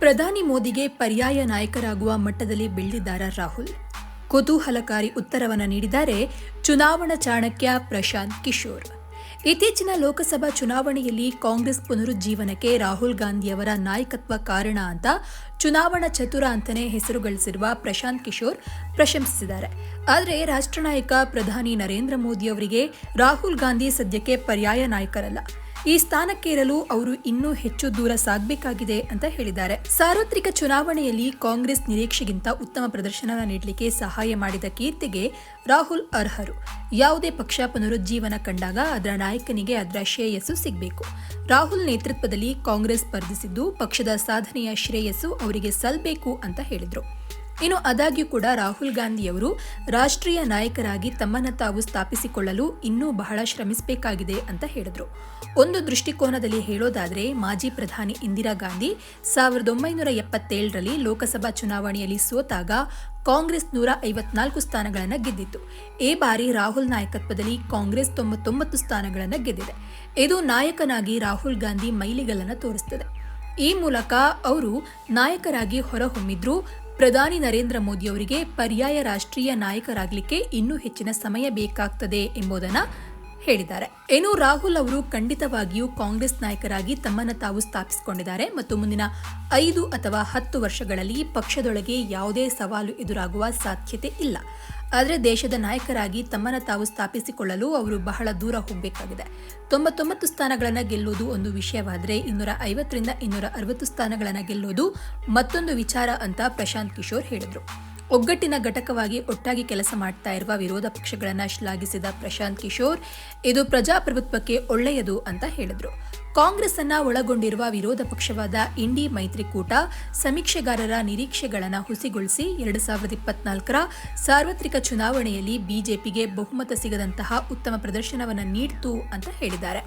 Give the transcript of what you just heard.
ಪ್ರಧಾನಿ ಮೋದಿಗೆ ಪರ್ಯಾಯ ನಾಯಕರಾಗುವ ಮಟ್ಟದಲ್ಲಿ ಬೆಳೆದಿದ್ದಾರ ರಾಹುಲ್? ಕುತೂಹಲಕಾರಿ ಉತ್ತರವನ್ನು ನೀಡಿದ್ದಾರೆ ಚುನಾವಣಾ ಚಾಣಕ್ಯ ಪ್ರಶಾಂತ್ ಕಿಶೋರ್. ಇತ್ತೀಚಿನ ಲೋಕಸಭಾ ಚುನಾವಣೆಯಲ್ಲಿ ಕಾಂಗ್ರೆಸ್ ಪುನರುಜ್ಜೀವನಕ್ಕೆ ರಾಹುಲ್ ಗಾಂಧಿಯವರ ನಾಯಕತ್ವ ಕಾರಣ ಅಂತ ಚುನಾವಣಾ ಚತುರ ಅಂತಲೇ ಹೆಸರು ಗಳಿಸಿರುವ ಪ್ರಶಾಂತ್ ಕಿಶೋರ್ ಪ್ರಶಂಸಿಸಿದ್ದಾರೆ. ಆದರೆ ರಾಷ್ಟ್ರ ನಾಯಕ ಪ್ರಧಾನಿ ನರೇಂದ್ರ ಮೋದಿ ಅವರಿಗೆ ರಾಹುಲ್ ಗಾಂಧಿ ಸದ್ಯಕ್ಕೆ ಪರ್ಯಾಯ ನಾಯಕರಲ್ಲ. ಈ ಸ್ಥಾನಕ್ಕೇರಲು ಅವರು ಇನ್ನೂ ಹೆಚ್ಚು ದೂರ ಸಾಗಬೇಕಾಗಿದೆ ಅಂತ ಹೇಳಿದ್ದಾರೆ. ಸಾರ್ವತ್ರಿಕ ಚುನಾವಣೆಯಲ್ಲಿ ಕಾಂಗ್ರೆಸ್ ನಿರೀಕ್ಷೆಗಿಂತ ಉತ್ತಮ ಪ್ರದರ್ಶನ ನೀಡಲಿಕ್ಕೆ ಸಹಾಯ ಮಾಡಿದ ಕೀರ್ತಿಗೆ ರಾಹುಲ್ ಅರ್ಹರು. ಯಾವುದೇ ಪಕ್ಷ ಪುನರುಜ್ಜೀವನ ಕಂಡಾಗ ಅದರ ನಾಯಕನಿಗೆ ಅದರ ಶ್ರೇಯಸ್ಸು ಸಿಗಬೇಕು. ರಾಹುಲ್ ನೇತೃತ್ವದಲ್ಲಿ ಕಾಂಗ್ರೆಸ್ ಸ್ಪರ್ಧಿಸಿದ್ದು ಪಕ್ಷದ ಸಾಧನೆಯ ಶ್ರೇಯಸ್ಸು ಅವರಿಗೆ ಸಲ್ಲಬೇಕು ಅಂತ ಹೇಳಿದರು. ಇನ್ನು ಆದಾಗ್ಯೂ ಕೂಡ ರಾಹುಲ್ ಗಾಂಧಿಯವರು ರಾಷ್ಟ್ರೀಯ ನಾಯಕರಾಗಿ ತಮ್ಮನ್ನು ತಾವು ಸ್ಥಾಪಿಸಿಕೊಳ್ಳಲು ಇನ್ನೂ ಬಹಳ ಶ್ರಮಿಸಬೇಕಾಗಿದೆ ಅಂತ ಹೇಳಿದರು. ಒಂದು ದೃಷ್ಟಿಕೋನದಲ್ಲಿ ಹೇಳೋದಾದರೆ ಮಾಜಿ ಪ್ರಧಾನಿ ಇಂದಿರಾ ಗಾಂಧಿ ಸಾವಿರದ ಒಂಬೈನೂರ ಎಪ್ಪತ್ತೇಳರಲ್ಲಿ ಲೋಕಸಭಾ ಚುನಾವಣೆಯಲ್ಲಿ ಸೋತಾಗ ಕಾಂಗ್ರೆಸ್ ನೂರ ಐವತ್ನಾಲ್ಕು ಸ್ಥಾನಗಳನ್ನು ಗೆದ್ದಿತ್ತು. ಈ ಬಾರಿ ರಾಹುಲ್ ನಾಯಕತ್ವದಲ್ಲಿ ಕಾಂಗ್ರೆಸ್ ತೊಂಬತ್ತೊಂಬತ್ತು ಸ್ಥಾನಗಳನ್ನು ಗೆದ್ದಿದೆ. ಇದು ನಾಯಕನಾಗಿ ರಾಹುಲ್ ಗಾಂಧಿ ಮೈಲಿಗಲ್ಲನ್ನು ತೋರಿಸುತ್ತದೆ ಈ ಮೂಲಕ ಅವರು ನಾಯಕರಾಗಿ ಹೊರಹೊಮ್ಮಿದ್ರು ಪ್ರಧಾನಿ ನರೇಂದ್ರ ಮೋದಿ ಅವರಿಗೆ ಪರ್ಯಾಯ ರಾಷ್ಟ್ರೀಯ ನಾಯಕರಾಗಲಿಕ್ಕೆ ಇನ್ನೂ ಹೆಚ್ಚಿನ ಸಮಯ ಬೇಕಾಗ್ತದೆ ಎಂಬುದನ್ನು ಹೇಳಿದ್ದಾರೆ. ಏನು, ರಾಹುಲ್ ಅವರು ಖಂಡಿತವಾಗಿಯೂ ಕಾಂಗ್ರೆಸ್ ನಾಯಕರಾಗಿ ತಮ್ಮನ್ನು ತಾವು ಸ್ಥಾಪಿಸಿಕೊಂಡಿದ್ದಾರೆ ಮತ್ತು ಮುಂದಿನ ಐದು ಅಥವಾ ಹತ್ತು ವರ್ಷಗಳಲ್ಲಿ ಪಕ್ಷದೊಳಗೆ ಯಾವುದೇ ಸವಾಲು ಎದುರಾಗುವ ಸಾಧ್ಯತೆ ಇಲ್ಲ. ಆದರೆ ದೇಶದ ನಾಯಕರಾಗಿ ತಮ್ಮನ್ನು ತಾವು ಸ್ಥಾಪಿಸಿಕೊಳ್ಳಲು ಅವರು ಬಹಳ ದೂರ ಹೋಗಬೇಕಾಗಿದೆ. ತೊಂಬತ್ತೊಂಬತ್ತು ಸ್ಥಾನಗಳನ್ನು ಗೆಲ್ಲುವುದು ಒಂದು ವಿಷಯವಾದರೆ ಇನ್ನೂರ ಐವತ್ತರಿಂದ ಇನ್ನೂರ ಅರವತ್ತು ಸ್ಥಾನಗಳನ್ನು ಗೆಲ್ಲುವುದು ಮತ್ತೊಂದು ವಿಚಾರ ಅಂತ ಪ್ರಶಾಂತ್ ಕಿಶೋರ್ ಹೇಳಿದರು. ಒಗ್ಗಟ್ಟಿನ ಘಟಕವಾಗಿ ಒಟ್ಟಾಗಿ ಕೆಲಸ ಮಾಡ್ತಾ ಇರುವ ವಿರೋಧ ಪಕ್ಷಗಳನ್ನು ಶ್ಲಾಘಿಸಿದ ಪ್ರಶಾಂತ್ ಕಿಶೋರ್, ಇದು ಪ್ರಜಾಪ್ರಭುತ್ವಕ್ಕೆ ಒಳ್ಳೆಯದು ಅಂತ ಹೇಳಿದರು. ಕಾಂಗ್ರೆಸ್ ಅನ್ನ ಒಳಗೊಂಡಿರುವ ವಿರೋಧ ಪಕ್ಷವಾದ ಇಂಡಿ ಮೈತ್ರಿಕೂಟ ಸಮೀಕ್ಷೆಗಾರರ ನಿರೀಕ್ಷೆಗಳನ್ನು ಹುಸಿಗೊಳಿಸಿ ಎರಡು ಸಾವಿರದ ಇಪ್ಪತ್ನಾಲ್ಕರ ಸಾರ್ವತ್ರಿಕ ಚುನಾವಣೆಯಲ್ಲಿ ಬಿಜೆಪಿಗೆ ಬಹುಮತ ಸಿಗದಂತಹ ಉತ್ತಮ ಪ್ರದರ್ಶನವನ್ನು ನೀಡಿತು ಅಂತ ಹೇಳಿದ್ದಾರೆ.